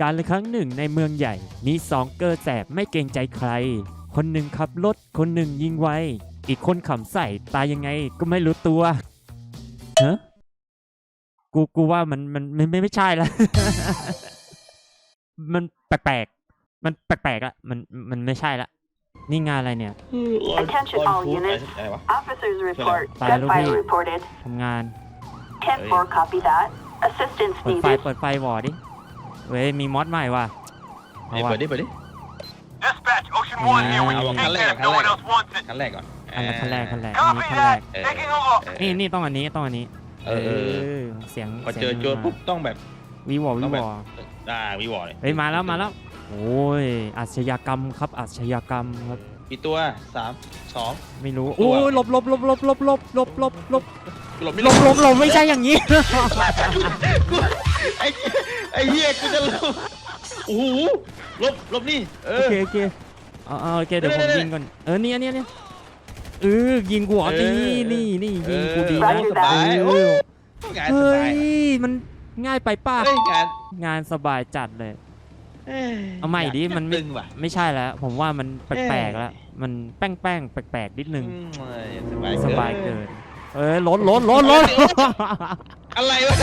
การละครั้งหนึ่งในเมืองใหญ่ มีสองเกอร์แสบไม่เกรงใจใคร คนหนึ่งขับรถ คนหนึ่งยิงไว อีกคนขำใส่ตายยังไงก็ไม่รู้ตัวฮะกูกูว่ามันมันมันไม่ไม่ใช่ละ มันแปลกๆ มันแปลกๆละมันมันไม่ใช่ละ นี่งานอะไรเนี่ย Attention all units. อะไรวะ Officers report. Fire Gunfire repeat. reported. ทำงาน10-4 copy that. Assistance เปิดไฟ needed. เปิดไฟวอร์ดิ เว้ยมีมอดใหม่ว่ะเอาเอ้ยว่ะเปิดดิเปิดดิ Dispatch, Ocean One here. We Ah, can I'll take that if let- no I'll one let- else wants it. ขั้นแรกก่อนอันละขั้นแรกขั้นแรกอันนี้ Copy ขั้นแรก that. Taking a look. นี่นี่ต้องอันนี้ต้องอันนี้เออเออเออเสียงพอสีเจยองโจรปุ๊บต้องแบบ วีวอวีต้องแบบวออ่าวิวอร์เลยเฮ้ยมาแล้วมาแล้วโอ้ยอาชญากรรมครับอาชญากรรมครับกี่ตัวสามสอง ไม่รู้ตัโอ้วยหลบหลบหลบหลบหลบหลบหลบหลบหลบหลบไม่หลบหลบหลบไม่ใช่อย่างนี้กูไอ้ ไอ้เหี้ยกูจะหลบโอ้โหหลบหลบนี่เอโออ เคโอเคเอาเอาโอเคเดี๋ยวผมเดี๋ยว ยิงก่อน เออเนี่ยเนี่ยเนี่ยเออยิงกูเหรอเออนี่นี่นี่ยิงกูเออดีโอ้นะสบายเอองานสเฮ้บายยมันง่ายไปป้าเฮ้ยงานงานสบายจัดเลย เอ้ยเอาใหม่ดิมันไม่ ตึงว่ะ ไม่ใช่แล้ว ผมว่ามันแปลกเอ้ยๆแล้วมันแป้งแป้งๆแปลกๆนิดนึงอืมเอ้ยสบายสบายเกินเอ้ยรถรถรถรถอะไรวะ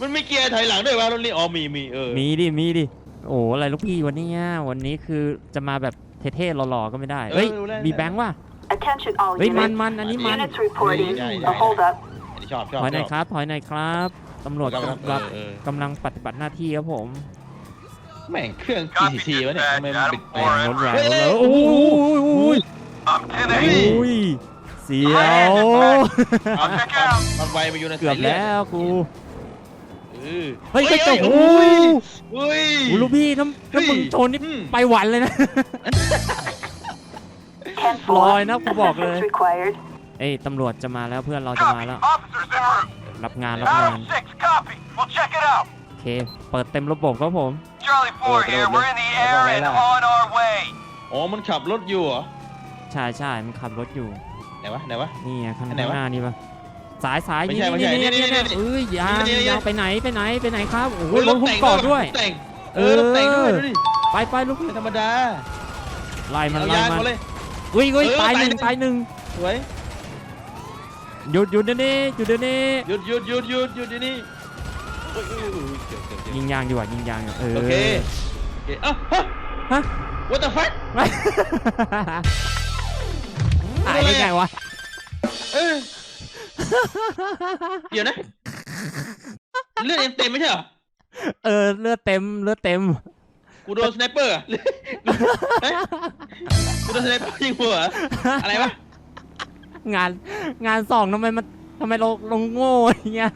มันไม่เกียร์ถอยหลังด้วยวะรถนี่อ๋อมีมีเออมีดิมีดิโอ้อะไรลูกพี่วันนี้อะวันนี้คือจะมาแบบเท่ๆหล่อๆก็ไม่ได้เอ้ยมีแบงค์ว่ะ Attention all เฮ้ยมัน units. มันอันนี้มัน Units reporting. Yeah, yeah, A hold up. อันนี้ชอบชอบถอยหน่อยชครับถอยหน่อยครับตำรวจกำลังกำลังเออเออกำลังปฏิบัติหน้าที่ครับผมแม่งเครื่องกี่ทีทีวะเนี่ยทำไมมันปิดแปลงรถแรงเฮ้ยรถเฮ้แรยงโอ้ย I'm 10เฮ้ยโอ้ยเสียว I'll check it out. มันไวไปอยู่ในเกือบแล้วกูเออเฮ้ยกระจกโอ้โอ้ยยเฮ้ย โอ้ลูกพี่น้ำเฮ้น้ำยมึงชนนี่อืม ไปหวันเลยนะ 10-4. ลอยนะกูบอกเลย Assistance required. เอ้ยตำรวจจะมาแล้วเพื่อนเราจะมา Copy. แล้ว Officers en route. รับงานรับงาน Adam 6, copy. We'll check it out. โอเค เปิดเต็มระบบครับผม Charlie 4 here. We're in the air and on our way. อ๋อ มันขับรถอยู่เหรอ ใช่ใช่มันขับรถอยู่ ไหนวะ ไหนวะ นี่ไงข้างอันไหนวะ หน้านี่ปะ สายสายไม่นี่ใช่ไม่นี่ใช่นี่นี่นี่นี่นี่นี่เอ้ยยางนี่นี่ยางไปไหนไปไหนไปไหนครับโอ้โหเฮ้ยรถหุ้มเกาะด้วยแต่งเอเอออรถแต่งด้วยดูดิไปไปลูกพี่ไม่ธรรมดาไล่มันเอาไล่ยางมันมาเลยอุ้ยอุ้ยเออตายหนึ่งตาตายยหหนึ่นึ่งงสวยหยุดหยุดเดี๋ยวนี้หยุดเดี๋ยวนี้หยุดหยุดหยุดหยุดหยุดเดี๋ยวนี้เฮ้ยเฮ้ยเฮ้ยเฮ้ยเกือบเกือบเกือบยิงยางดีกว่ายิงยางดีกว่าเออโอเคโอเคเอ้าฮะฮะ what the fuck ตายได้ไงวะเออ เดี๋ยวนะ เลือดเต็มเต็มไม่ใช่เหรอ เออ เลือดเต็ม เลือดเต็ม กูโดนสไนเปอร์อะเฮ้ยกูโดนสไนเปอร์ยิงหัวเหรออะไรวะ งานงานสองทำไมมันทำไมเราลงโง่อย่างเงี้ย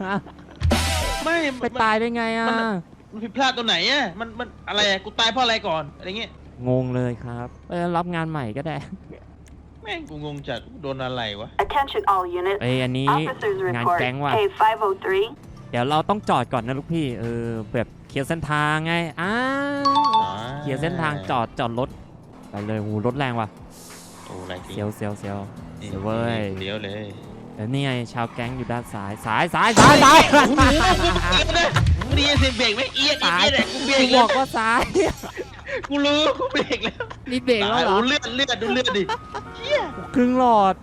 ไม่ไปตายได้ไงอะ มัน มันผิดพลาดตัวไหนอะ มัน มันอะไรอะกูตายเพราะอะไรก่อน อะไรเงี้ย งงเลยครับ เออรับงานใหม่ก็ได้แม่งกูงงจัดกูโดนอะไรวะ Attention all units. เอ้ยอันนี้ Officers งาน report. แก๊งว่ะ K503. เดี๋ยวเราต้องจอดก่อนนะลูกพี่ เออแบบเคลียร์เส้นทางไง อ้าวเคลียร์เส้นทางจอดจอดรถไปเลยหูรถแรงว่ะโอ้ไรเซียวเซียวเซียวนี่เดี๋ยวเว้ยเดี๋ยวเลยเดี๋ยวนี่ไงชาวแก๊งอยู่ด้านซ้ายซ้ายซ้ายซ้ายซ้ายมึงดีเสียงเบรกไหมเอียดเอีซ้ายยดเลยกูเบรกูกบแล้อวกว่าซ้าย กูรู้กูเบรกแล้วนี่เบรกแล้วเหรอโอ้เลือดเลือดดูเลือดดิ ครึ่งหลอด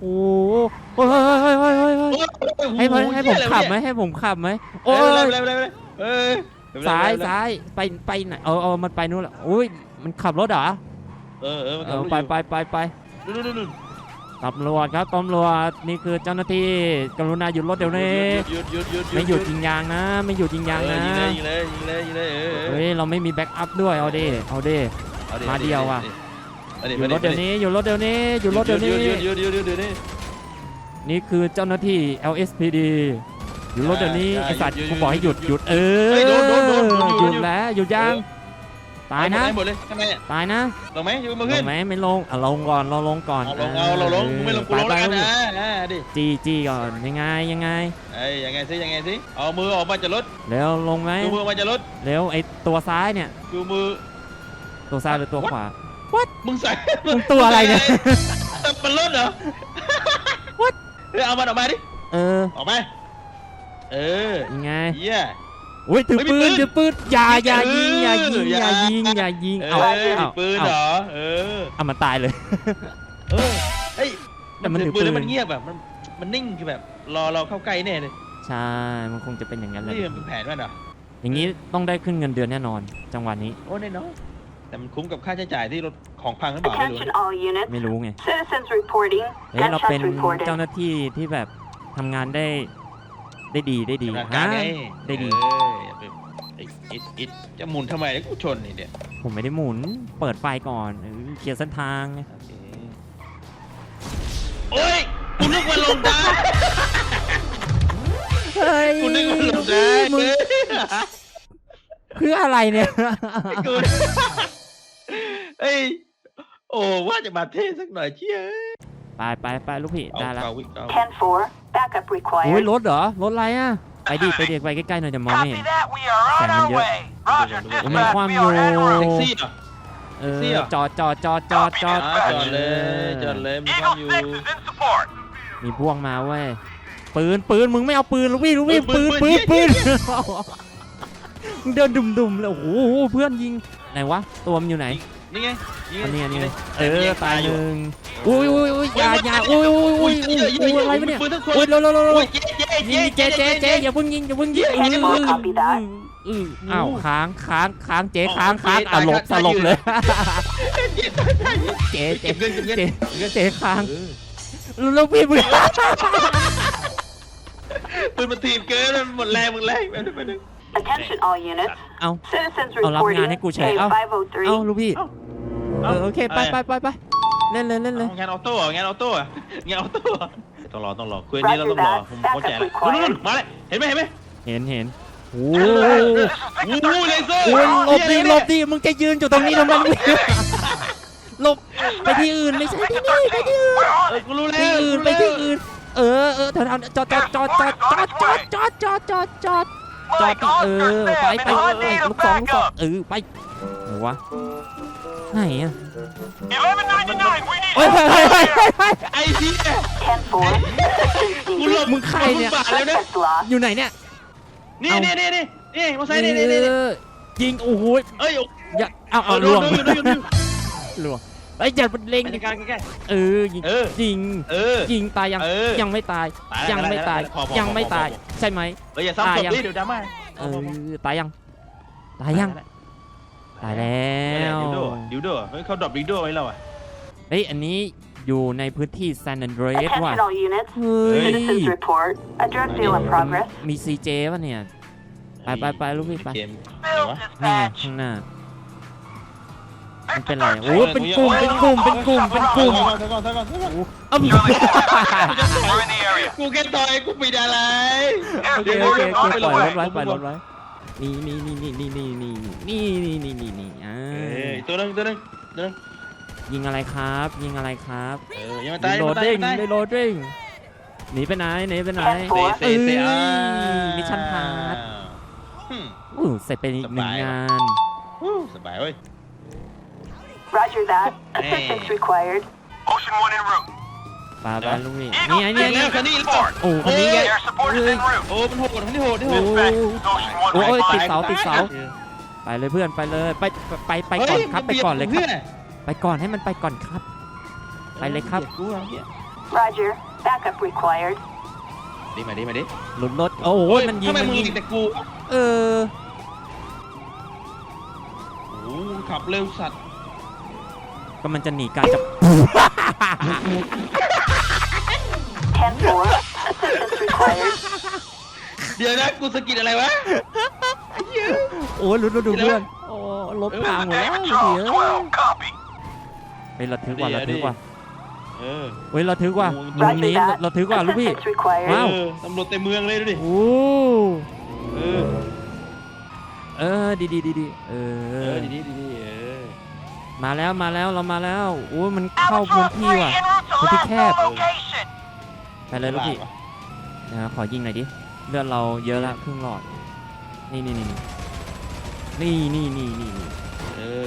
โอ้โหเฮ้ยเฮ้ยเฮ้ยเฮ้ยเฮ้ยเฮ้ยให้ให้ให้ผมขับไหมให้ผมขับไหมโอ้โอ้ยยเร็วเร็วเร็วเออซ้ายซ้ายไปไปไหนเออเออมันไปนู่นแหละอุ้ยมันขับรถเหรอเออเออเออไปไปไปไปดูดูดูดูตำรวจครับตำรวจนี่คือเจ้าหน้าที่กรุณาหยุดรถเดี๋ยวนี้หยุดหยุดหยุดไม่หยุดยิงยางนะ ไม่หยุดยิงยางนะยิงเลยยิงเลยยิงเลยยิงเลยเออเฮ้ยเราไม่มีแบ็กอัพด้วยเอาดิเอาดิมาเดียวว่ะ เอาดิหยุดรถเดี๋ยวนี้หยุดรถเดี๋ยวนี้หยุดรถเดี๋ยวนี้ หยุดหยุดหยุดหยุดเดี๋ยวนี้นี่คือเจ้าหน้าที่ LSPD หยุดรถเดี๋ยวนี้อ่าไอสัตว์หยุดหยุดกูบอกให้หยุดหหยุยุดดเออเฮ้ยโดนโดนโดนโดนอยู่หยุดอยู่แล้วหยุดยังตายนะหมดเลยทำไมอะตายนะลงไหมอยู่มาลขึ้นงไหมไม่ลงอะลงก่อนเราลงก่อนเอาลงเอาเราลงมึงไม่ลงกูลงแล้วกันนะอ่าดิจีจีก่อนยังไงยังไงเอ้ยยังไงสิยังไงสิเอามือออกมาจากรถเร็วลงไหมชูมือออกมาจากรถเร็วไอตัวซ้ายเนี่ยชูมือตัวซ้ายหรือตัวข วามึงใส่มึงตัวอะไรเนี่ย มันรถเหรอ What? เฮ้ยเอามันออกมาดิ เออออกมาเออยังไงเยี่ยโอ้ยถือเฮ้ยมีปืนปืนถือปืนอย่าอย่ายิงอย่ายิงเออออย่าายิงอย่ายิงเอเอาอเอาปืนเอาเหรอเออ เอามันตายเลย เออเฮ้ยแต่มันถือถือปืน แล้วปืนมันเงียบแบบมันมันนิ่งคือแบบรอเราเข้าใกล้แน่เลยใช่มันคงจะเป็นอย่างนั้นแหละนี่มันเป็นแผนมันเหรออย่างนี้ต้องได้ขึ้นเงินเดือนแน่นอน จังหวะนี้ โอ้แน่นอน แต่มันคุ้มกับค่าใช้จ่ายที่รถของพังหรือเปล่าไม่รู้ Attention นะ all units. ไม่รู้ไง Citizens reporting. เฮ้ยเราเป็น Gunshots reported. เจ้าหน้าที่ที่แบบทำงานได้ได้ดีได้ดีชำนาญการไงฮะได้ดี เอออย่าไปไอ้อิดอิดจะหมุนทำไมแล้วกูชนนี่เนี่ยผมไม่ได้หมุน เปิดไฟก่อนเออเคลียร์เส้นทางไงโอเคโอ้ยกูนึกว่าลงได้ เฮ้ยกูนึกว่าลงได้มึงเพื่ออะไรเนี่ยกูเฮ้ยโอ้ว่าจะมาเท่สักหน่อยเชี่ยไปไปไปลูกพี่เอาได้แล้วเกาวิเกา 10-4. Backup โอ้ย required. รถเหรอ รถอะไรอะ ไปดิไปเด็กไปใกล้ๆหน่อยจะมองไม่ Copy เห็น that. We are on Send our me way. Roger, Over, over. Oh, my dispatch. God, We are en yo. route. แท็กซี่เหรอ เออแท็กซี่เหรอจอดจอดจอดจอดจอดอ่าจอดเลยจอดเลยมีความ Eagle อยู่ Six is in support. มีพวกมาเว้ยปืนปืนมึงไม่เอาปืนลูกพี่ลูกพี่ปืปืนนปืปืนนเหี้ปืยนมึง เดินดุ่มๆเลยโอ้โหเพื่อนยิงไหนวะตัวมันอยู่ไหนนี่ไงอันนี้อันนี้ไงเออตายหนึ่งอุ้ยอุ้ยอุ้ยอย่าอย่าอุ้ยอุ้ยอุ้ยอุ้ยอุ้ยอะไรวะเนี่ยปืนทั้งคนอุ้ยเร็วเร็วเร็วเร็วโอ้ยเจ๊เจ๊ยิงเจ๊เจ๊เจ๊อย่าเพิ่งยิงอย่าเพิ่งยิง Ten four, copy that. อืออ้าวค้างค้างค้างเจ๊อ๋อค้างค้างโอเคอะหลบตายสลบตายเลยเจ๊เจ๊เจ๊เก็บเงินเก็บเงินเจ๊เงินเจ๊ค้างเออแล้วพี่มึงปืนมันถีบเกินมันหมดแรงหมดแรงไปดูไปดู Attention all units. เอา Citizens เอารับ reporting. งานให้กูเฉยเอ้า A503. เอาลูกพี่ เอ้าเออโอเคไปไปไปไปเล่นเลยเล่นเลย เอางานออโต้เหรองานออโต้เหรองานออโต้เหรอต้องรอต้องรอคุยนี้เราต้องรอผมเข้าใจแล้วนู่นๆมาเลยเห็นไหมเห็นไหมเห็นเห็นโอ้โอ้โหเลเซอร์โอ้ยหลบดิหลบดิมึงจะยืนอยู่ตรงนี้ทำไมมึงหลบไปที่อื่นไม่ใช่ที่นี่ไปที่อื่นเออกูรู้แล้วที่อื่นไปที่อื่น เออเออแถวๆจอดจอดจอดจอดจอดจอดจอดจอดจอดจอด จอด Mike, ดิเอ Oscar อไป Sam, ไป and I เออ need a ลูกสองลูกสอง backup. เออไปไหนวะไหนอะ 1199. We need เฮ้ยเฮ้ยเฮ้ยเฮ้ยเฮ้ยเฮ้ยไอ้เหี้ย 10-4. Assistance กูหล needed. บมึงใครเนี่ยบาทแล้วนะ Suspect lost. อยู่ไหนเนี่ยนี่เอานี่นี่นี่นี่มาใส่นี่นี่นี่เออยิงโอ้โหเอ้ยอย่าเอาเอาโดลนวงโดนโดนโดนลวง ไอ้ยอย่าเล็งบรรยากาศใกล้เออยิงเออ ยิงๆเออ ยิงตายยังเออยังไม่ตาย ตายแล้วยังไม่ตาย พอพอยังไม่พอพอ ตาย ใช่ไหมเอออย่าซ้ำศพตายยังดิเดี๋ยวดราม่าเออตายยัง ตายยัง ตายแล้ดิววโดดิวโดเฮ้ยเขาดรอปดิวโดไว้แล้วอะ เฮ้ยอันนี้อยู่ในพื้นที่ซานอันเดรสว่ะ Attention all units. เฮ้ย Citizens report. A drug deal in progress. มีซีเจป่ะเนี่ย ไปไปไปลูกพี่ไปเกม Bill นี่ไง dispatch. ข้างหน้า มันเป็นไรโอ้ยเป็นกลุ่มเป็นกลุ่มเป็นกลุ่มเป็นกลุ่มถอยก่อนถอยก่อนถอยก่อนเอ้า We're in the area. กูแค่ต่อยกูปิดอะไรโอเค Airfield โอเค is โอ on เค its ปล่อยรถ way. ไว้ปล่อยรถไว้นี่นี่นี่นี่นี่นี่นี่นี่นี่นี่นี่นี่อ่าเอ้ยตัวนึงตัวนึงตัวนึงยิงอะไรครับ ยิงอะไรครับเออยังไม่รีตายโหลยังดไม่ตายดิ้งยังไม่ตาย รีโหลดดิ้งหนีไปไหนหนีไปไหน Ten four. เซเซอ่ามิชชั่นพาร์ทอืมอู้เสร็จไปอีกหนึ่งสบายงานอู้สบายเว้ย Roger that. Hey. Assistance required. Ocean one en route. ปาไปลูกนี่ Eagle นี่ไงนี่ six ไงแล้ว is คันนี้ in แล้ว support. โอ้คนนี้ไง Air support is en route. โอ้มันโหดมันที่โหดที่โหโอ้ด Dispatch. Ocean one โอ้ย right ติด by. เสาติดเสา ไปเลยเพื่อนไปเลยไปไปไปก่อนครับไปก่อนเลยครับ ไปก่อนให้มันไปก่อนครับ ไปเลยครับกูเอาเหี้ย Roger. Backup required. ดีมาดีมาดิหลุดรถโอ้โหมันยิงทำไมมันมึงยิงยิงแต่กูเออโอ้โหขับเร็วสัตว์ ก็มันจะหนีการจับ 10-4. Assistance required. เดี๋ยวนะกูสะกิดอะไรวะ โอ้ยลุ้นดูเพื่อน โอ้รถพังหมดแล้ว David เสีย Charles 12. Copy. เฮ้ยระทึกว่าเดี๋ยวระทึกว่าเออ เฮ้ยระทึกว่าโอ้ยมุม Roger นี้ that. ระทึกว่าลูกพี่ Assistance required. ว้าวเออตำรวจเต็มเมืองเลยดูดิ โอ้เออ เออดีดีดีดีเอเอออ ดีดีดีดีเออ มาแล้วมาแล้วเรามาแล้วโอ้ยมันเข้าพื้น Alpha ที่ three ว่ะ en route to พื้นที่แคบ last known location. ไปเลยลูกพี่นะขอยิงหน่อยดิเลือดเราเยอะละครึ่งหลอด นี่นี่นี่นี่นี่นี่นี่นี่เออ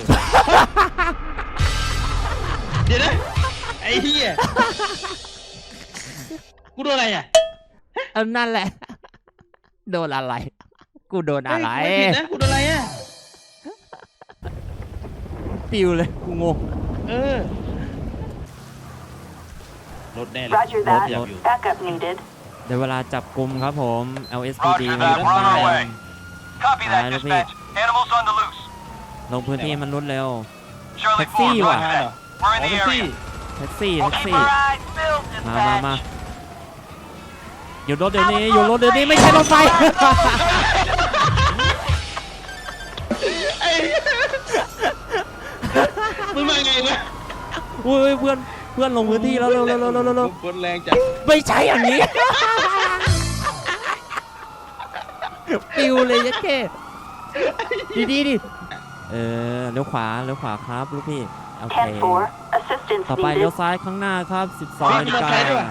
เดี๋ยวนะไอ้เหี้ยกูโดนอะไรอะเออนั่นแหละ โดนอะไร กูโดนอะไรเฮ้ยกูไม่ผิดนะกูโดนอะไรอะ ปิวเลย กูงง เออ รถแน่เลย Roger รถ that. อยากอยู่ Backup needed. เดี๋ยวเวลาจับกลุ่มครับผม LSPD Roger มัน that. ต้อง We're on our ไป way. Copy that, Alright, dispatch. Animals on the loose. ลงพื้นที่มันรุดเร็ว Charlie Taxi 4, ว่ะ roger that. We're in อ๋อ the แท็กซี่ area. แท็กซี่ We'll แท็ก keep ซี่ our eyes peeled, มามามา dispatch. หยุดรถเดี๋ยวนี้หยุดรถเดี๋ยวนี้ไม่ใช่รถไฟ ไอ้ มึงมาไงวะอุ้ยเพื่อนเพื่อนลงพื้นที่แล้วเร็วเร็วเร็วเร็วเร็วเร็วกดแรงจัดไม่ใช่อย่างนี้ปิวเลยยัดเก้ดีดีดิเออเลี้ยวขวาเลี้ยวขวาครับลูกพี่โอเค10 4. Assistance ต่อไปเลี้ยว needed. ซ้ายข้างหน้าครับ 12นาฬิกามีมอเตอร์ไซค์ด้วย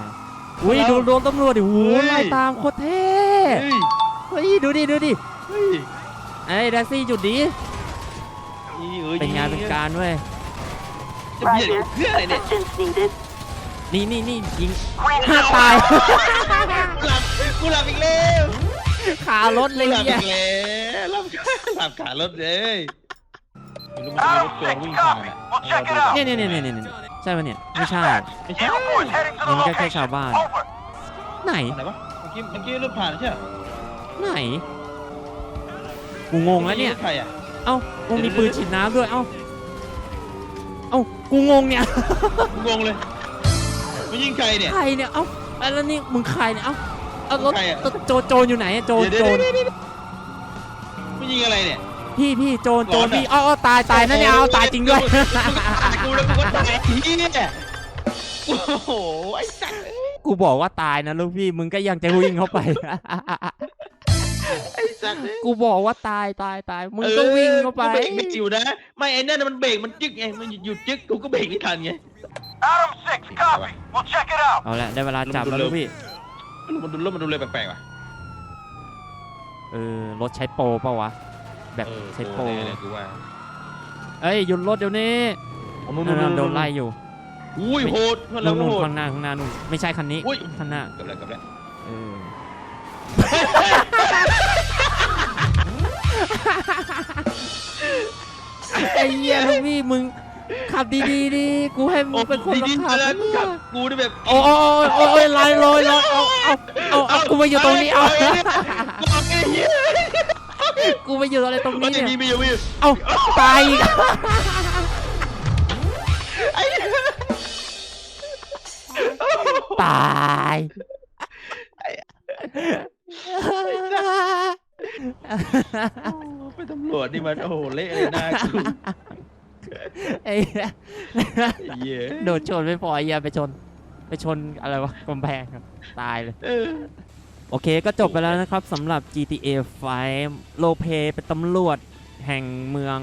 อุ้ยดูโดนตำรวจดิโอ้โหเฮ้ยไล่ตามโคตรเท่เฮ้ยเฮ้ยดูดิดูดิเฮ้ยไอ้แท็กซี่จุดดีนี่เอ้ยเป็นงานเป็นการเว้ย จะเบียด Roger. เพื่ออะไรเนี่ย Assistance needed. นี่นี่นี่ยิง Green ห้า Hill ตาย กูหลับกูหลับอีกแล้วขารถเลกูยหลับเนี่อียกแล้วหลับหลับขารถเลยไม่รู้มันจะมีร Adam ถโจร 6, วิ่งผ่าน copy. อะ We'll check it out. เนี่ยเนี่ยเนี่ยเนี่ยเนี่ยใช่ปะเนี่ยไม่ใช่ Dispatch. ไม่ใช่ Eagle Force heading to the มันก็แค่ location. ชาวบ้าน Over. ไหนไหนวะเมื่อกี้เมื่อกี้รถผ่านใช่ไหมไหนกูงงแล้วเนี่ยรถใครอะเอ้ากูมีปืนฉีดน้ำด้วยเอ้า เอ้ากูงงเนี่ยกูงงเลยมันยิงใครเนี่ย ใครเนี่ย เอ้าแล้วนี่มึงใครเนี่ย เอ้าเอารถใครอะ โจโจรอยู่ไหนอะโจรเดี๋ยวโจรเดี๋ยวเดี๋ยวเดี๋ยวมันยิงอะไรเนี่ย พี่พี่โจรโจรร้อนอะ พี่อ้ออ้อตายตายนั่นเนี่ยเอาตายจริงด้วยกูแล้วกูก็ตายที่เนี่ยโอ้โหไอ้สัตว์เอ้ยกูบอกว่าตายนะลูกพี่มึงก็ยังจะวิ่งเข้าไป ไอ้สัตว์เอ้ยกูบอกว่าตายตายตายมึงก็วิ่งเข้าไปออกูเบรกไม่อยู่นะ ไม่ไอ้นั่นน่ะมันเบรกมันจึ๊กไงมันหยุดจึ๊กกูก็เบรกไม่ทันไง Adam 6, copy. We'll check it out. เอาละได้เวลาจับแล้วเร็ลูวกพี่มันดูรถมันดูเลยแปลกๆว่ะเออรถใช้โปรเปล่าวะแบบเออใช้โปรแน่เลยกูว่าเอ้ยหยุดรถเดี๋ยวนี้เอานู่นนั่นๆๆโดนไล่อยู่อุ้ยโหดเพื่อนเรานู่นก็นู่นโหดข้างหน้าข้างหน้านู่นไม่ใช่คันนี้อุ้ยข้างหน้าเกับแล้วเกับแล้วเออ ไอ้เหี้ยลูกพี่มึงขับดีๆดิกูให้มึงเป็นคนดีขับๆแล้วเนี่ยขับกูนี่แบบโอ้โอ้โอ้โอ้ยลอยลอยลอยเอาเอาเอาเอากูมาอยู่ตรงนี้เอากูเอาไอ้เหี้ยกูมาอยู่อะไรตรงมันนี้จะมีเนี่ยมีอยู่มีอยู่เอาตายอีกไอ้เหี้ยตาย ไปตำรวจนี่มันโอ้โหเละเลยหน้ากูไอ้เหี้ยไอ้เหี้ยโดนชนไม่พอไอ้เหี้ยไปชน ไปชนอะไรวะกำแพงครับตายเลย เออ โอเคก็จบไปแล้วนะครับสำหรับ GTA 5 โลเปเป็นตำรวจแห่งเมือง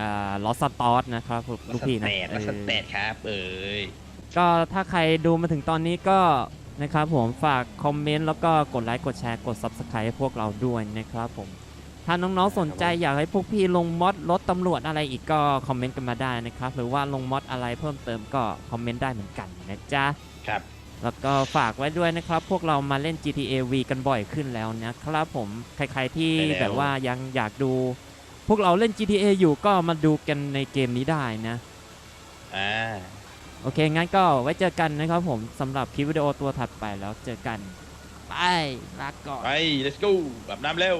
อ่าลอสตอสนะครับลูกพี่นะมาเอสอแตทครับ เอ้ย ก็ถ้าใครดูมาถึงตอนนี้ก็นะครับผมฝากคอมเมนต์แล้วก็กดไลค์กดแชร์กด Subscribe ให้พวกเราด้วยนะครับผม ถ้าน้องๆสนใจอยากให้พวกพี่ลงมอดรถตำรวจอะไรอีกก็คอมเมนต์กันมาได้นะครับ หรือว่าลงมอดอะไรเพิ่มเติมก็คอมเมนต์ได้เหมือนกันนะจ๊ะ ครับ แล้วก็ฝากไว้ด้วยนะครับ พวกเรามาเล่น GTA V กันบ่อยขึ้นแล้วนะครับผมใครๆที่ใช่แล้ว แบบว่ายังอยากดู พวกเราเล่น GTA อยู่ก็มาดูกันในเกมนี้ได้นะ อ่า โอเค งั้นก็ไว้เจอกันนะครับผมสำหรับคลิปวิดีโอตัวถัดไปแล้วเจอกัน ไปลาก่อน ไป let's go แบบน้ำเร็ว